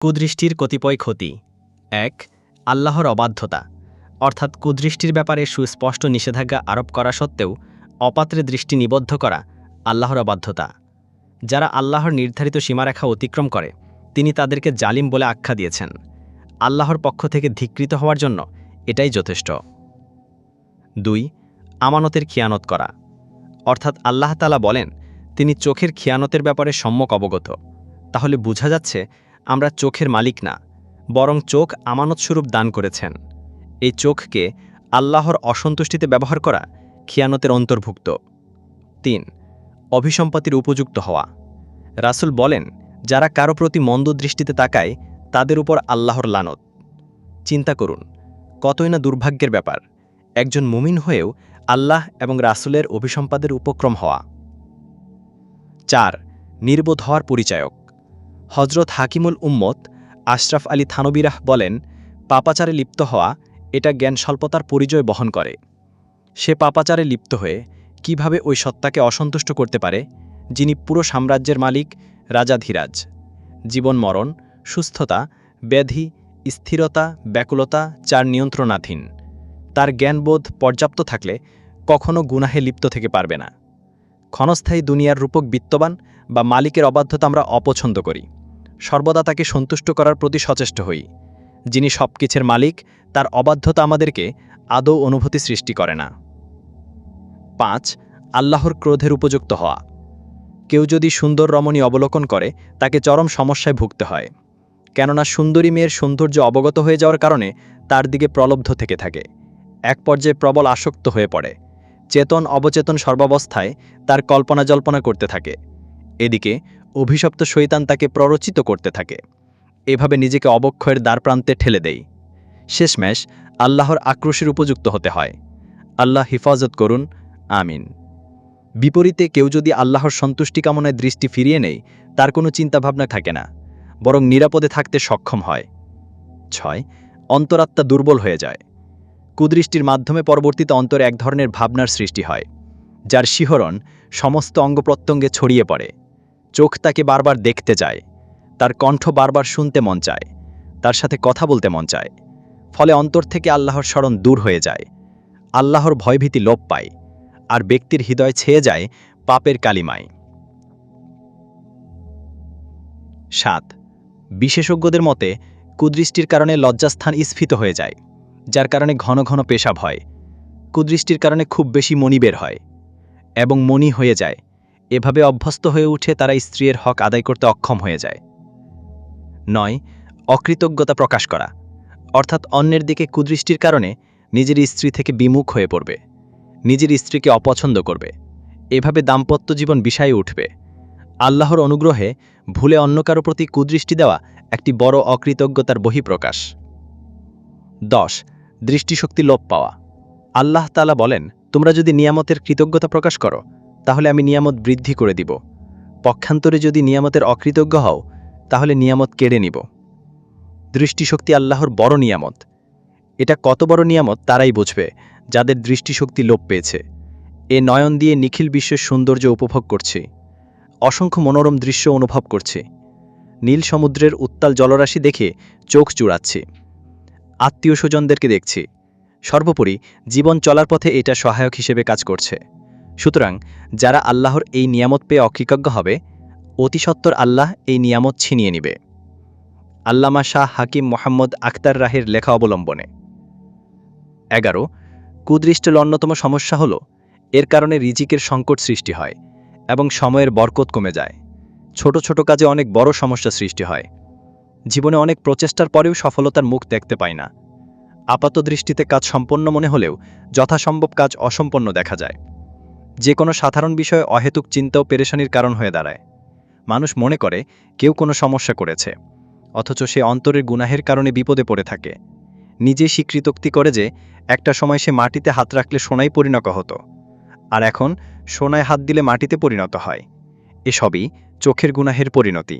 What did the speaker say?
কুদৃষ্টির কতিপয় ক্ষতি। এক, আল্লাহর অবাধ্যতা। অর্থাৎ কুদৃষ্টির ব্যাপারে সুস্পষ্ট নিষেধাজ্ঞা আরোপ করা সত্ত্বেও অপাত্রে দৃষ্টি নিবদ্ধ করা আল্লাহর অবাধ্যতা। যারা আল্লাহর নির্ধারিত সীমারেখা অতিক্রম করে, তিনি তাদেরকে জালিম বলে আখ্যা দিয়েছেন। আল্লাহর পক্ষ থেকে ধিকৃত হওয়ার জন্য এটাই যথেষ্ট। দুই, আমানতের খিয়ানত করা। অর্থাৎ আল্লাহ তালা বলেন, তিনি চোখের খিয়ানতের ব্যাপারে সম্যক অবগত। তাহলে বোঝা যাচ্ছে আমরা চোখের মালিক না, বরং চোখ আমানতস্বরূপ দান করেছেন। এই চোখকে আল্লাহর অসন্তুষ্টিতে ব্যবহার করা খিয়ানতের অন্তর্ভুক্ত। তিন অভিসম্পত্তির উপযুক্ত হওয়া। রাসূল বলেন, যারা কারও প্রতি মন্দ দৃষ্টিতে তাকায়, তাদের উপর আল্লাহর লানত। চিন্তা করুন, কতই না দুর্ভাগ্যের ব্যাপার, একজন মুমিন হয়েও আল্লাহ এবং রাসূলের অভিসম্পাদের উপক্রম হওয়া। চার, নির্বোধ হওয়ার পরিচায়ক। হজরত হাকিমুল উম্মত আশরাফ আলী থানবিরাহ বলেন, পাপাচারে লিপ্ত হওয়া, এটা জ্ঞান স্বল্পতার পরিচয় বহন করে। সে পাপাচারে লিপ্ত হয়ে কীভাবে ওই সত্তাকে অসন্তুষ্ট করতে পারে? যিনি পুরো সাম্রাজ্যের মালিক রাজাধীরাজ জীবন মরণ, সুস্থতা, ব্যাধি, স্থিরতা, ব্যাকুলতা, চার নিয়ন্ত্রণাধীন। তার জ্ঞানবোধ পর্যাপ্ত থাকলে কখনো গুনাহে লিপ্ত থেকে পারবে না। ক্ষণস্থায়ী দুনিয়ার রূপক বিত্তবান বা মালিকের অবাধ্যতা আমরা অপছন্দ করি। সর্বদা তাকে সন্তুষ্ট করার প্রতি সচেষ্ট হই। যিনি সবকিছুর মালিক, তার অবাধ্যতা আমাদেরকে আদৌ অনুভূতি সৃষ্টি করে না। পাঁচ, আল্লাহর ক্রোধের উপযুক্ত হওয়া। কেউ যদি সুন্দর রমণী অবলোকন করে, তাকে চরম সমস্যায় ভুগতে হয়। কেননা সুন্দরী মেয়ের সৌন্দর্য অবগত হয়ে যাওয়ার কারণে তার দিকে প্রলব্ধ থেকে থাকে। এক পর্যায়ে প্রবল আসক্ত হয়ে পড়ে। চেতন অবচেতন সর্বাবস্থায় তার কল্পনা জল্পনা করতে থাকে। এদিকে অভিশপ্ত শৈতান তাকে প্ররোচিত করতে থাকে। এভাবে নিজেকে অবক্ষয়ের দ্বারপ্রান্তে ঠেলে দেয় শেষমেশ আল্লাহর আক্রোশের উপযুক্ত হতে হয়। আল্লাহ হিফাজত করুন। আমিন। বিপরীতে কেউ যদি আল্লাহর সন্তুষ্টি কামনায় দৃষ্টি ফিরিয়ে নেয়, তার কোনো চিন্তাভাবনা থাকে না, বরং নিরাপদে থাকতে সক্ষম হয়। ছয়, অন্তরাত্মা দুর্বল হয়ে যায়। কুদৃষ্টির মাধ্যমে পরবর্তীতে অন্তরে এক ধরনের ভাবনার সৃষ্টি হয়, যার শিহরণ সমস্ত অঙ্গপ্রত্যঙ্গে ছড়িয়ে পড়ে। চোখ তাকে বারবার দেখতে যায় তার কণ্ঠ বারবার শুনতে মন চায়। তার সাথে কথা বলতে মন চায়। ফলে অন্তর থেকে আল্লাহর স্মরণ দূর হয়ে যায়। আল্লাহর ভয়ভীতি লোপ পায়। আর ব্যক্তির হৃদয় ছেয়ে যায় পাপের কালিমায়। সাত। বিশেষজ্ঞদের মতে, কুদৃষ্টির কারণে লজ্জাস্থান স্ফীত হয়ে যায়, যার কারণে ঘন ঘন পেশাব হয়। কুদৃষ্টির কারণে খুব বেশি মনি বের হয় এবং মনি হয়ে যায়। এভাবে অভ্যস্ত হয়ে উঠে তারা স্ত্রীর হক আদায় করতে অক্ষম হয়ে যায়। নয়, অকৃতজ্ঞতা প্রকাশ করা। অর্থাৎ অন্যের দিকে কুদৃষ্টির কারণে নিজের স্ত্রী থেকে বিমুখ হয়ে পড়বে। নিজের স্ত্রীকে অপছন্দ করবে। এভাবে দাম্পত্য জীবন বিষয়ে উঠবে। আল্লাহর অনুগ্রহে ভুলে অন্য কারও প্রতি কুদৃষ্টি দেওয়া একটি বড় অকৃতজ্ঞতার বহিঃপ্রকাশ। দশ, দৃষ্টিশক্তি লোপ পাওয়া। আল্লাহ তালা বলেন, তোমরা যদি নিয়ামতের কৃতজ্ঞতা প্রকাশ করো তাহলে আমি নিয়ামত বৃদ্ধি করে দিব। পক্ষান্তরে যদি নিয়ামতের অকৃতজ্ঞ হও, তাহলে নিয়ামত কেড়ে নিব। দৃষ্টিশক্তি আল্লাহর বড় নিয়ামত। এটা কত বড় নিয়ামত তারাই বুঝবে, যাদের দৃষ্টিশক্তি লোপ পেয়েছে। এ নয়ন দিয়ে নিখিল বিশ্বের সৌন্দর্য উপভোগ করছে। অসংখ্য মনোরম দৃশ্য অনুভব করছে। নীল সমুদ্রের উত্তাল জলরাশি দেখে চোখ চুড়াচ্ছে। আত্মীয় স্বজনদেরকে দেখছি। সর্বোপরি জীবন চলার পথে এটা সহায়ক হিসেবে কাজ করছে। সুতরাং যারা আল্লাহর এই নিয়ামত পেয়ে অকৃতজ্ঞ হবে, অতিসত্বর আল্লাহ এই নিয়ামত ছিনিয়ে নিবে। আল্লামা শাহ হাকিম মোহাম্মদ আখতার রাহের লেখা অবলম্বনে। এগারো কুদৃষ্টের অন্যতম সমস্যা হল, এর কারণে রিজিকের সংকট সৃষ্টি হয় এবং সময়ের বরকত কমে যায়। ছোট ছোট কাজে অনেক বড় সমস্যা সৃষ্টি হয়। জীবনে অনেক প্রচেষ্টার পরেও সফলতার মুখ দেখতে পায় না। আপাত দৃষ্টিতে কাজ সম্পন্ন মনে হলেও যথাসম্ভব কাজ অসম্পন্ন দেখা যায়। যে কোনো সাধারণ বিষয়ে অহেতুক চিন্তা ও পেরেশানির কারণ হয়ে দাঁড়ায়। মানুষ মনে করে, কেউ কোনো সমস্যা করেছে, অথচ সে অন্তরের গুনাহের কারণে বিপদে পড়ে থাকে। নিজে স্বীকৃতোক্তি করে যে, একটা সময় সে মাটিতে হাত রাখলে সোনায় পরিণত হতো, আর এখন সোনায় হাত দিলে মাটিতে পরিণত হয়। এসবই চোখের গুনাহের পরিণতি।